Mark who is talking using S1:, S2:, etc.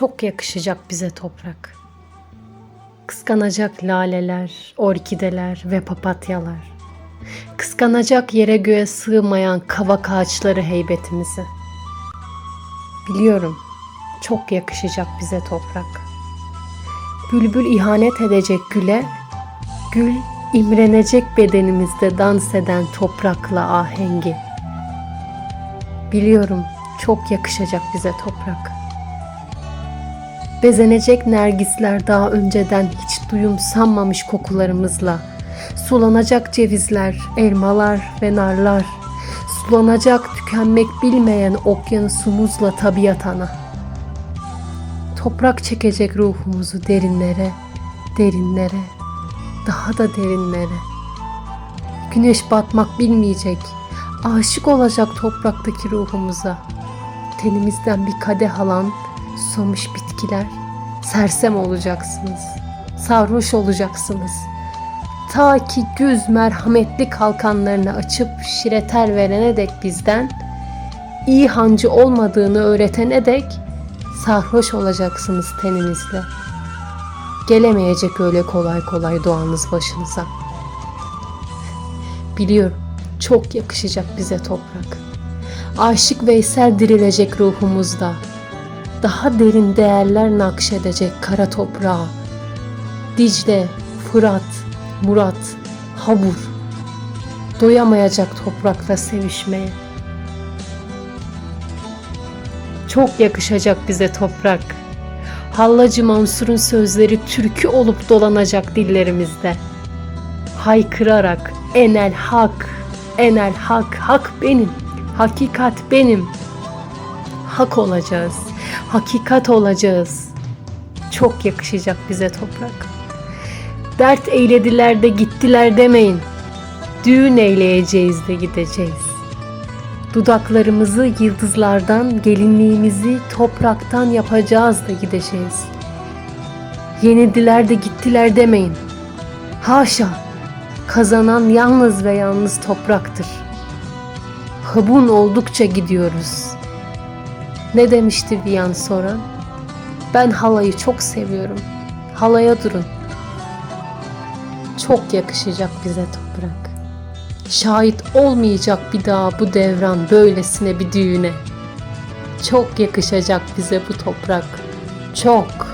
S1: Çok yakışacak bize toprak. Kıskanacak laleler, orkideler ve papatyalar. Kıskanacak yere göğe sığmayan kavak ağaçları heybetimizi. Biliyorum çok yakışacak bize toprak. Bülbül ihanet edecek güle, gül imrenecek bedenimizde dans eden toprakla ahengi. Biliyorum çok yakışacak bize toprak. Bezenecek nergisler daha önceden hiç duyum sanmamış kokularımızla. Sulanacak cevizler, elmalar ve narlar. Sulanacak tükenmek bilmeyen okyanusumuzla tabiat ana. Toprak çekecek ruhumuzu derinlere, derinlere, daha da derinlere. Güneş batmak bilmeyecek, aşık olacak topraktaki ruhumuza. Tenimizden bir kadeh alan, susamış bitkiler, sersem olacaksınız, sarhoş olacaksınız. Ta ki güz merhametli kalkanlarını açıp şireter verene dek bizden, iyi hancı olmadığını öğretene dek sarhoş olacaksınız teninizle. Gelemeyecek öyle kolay kolay doğanız başınıza. Biliyorum çok yakışacak bize toprak. Aşık Veysel dirilecek ruhumuzda. Daha derin değerler nakşedecek kara toprağa. Dicle, Fırat, Murat, Habur. Doyamayacak toprakla sevişmeye. Çok yakışacak bize toprak. Hallacı Mansur'un sözleri türkü olup dolanacak dillerimizde. Haykırarak enel hak, enel hak, hak benim, hakikat benim. Hak olacağız, hakikat olacağız. Çok yakışacak bize toprak. Dert eylediler de gittiler demeyin. Düğün eyleyeceğiz de gideceğiz. Dudaklarımızı yıldızlardan, gelinliğimizi topraktan yapacağız da gideceğiz. Yenildiler de gittiler demeyin. Haşa, kazanan yalnız ve yalnız topraktır. Habun oldukça gidiyoruz. Ne demişti Viyan soran? Ben halayı çok seviyorum. Halaya durun. Çok yakışacak bize toprak. Şahit olmayacak bir daha bu devran böylesine bir düğüne. Çok yakışacak bize bu toprak. Çok.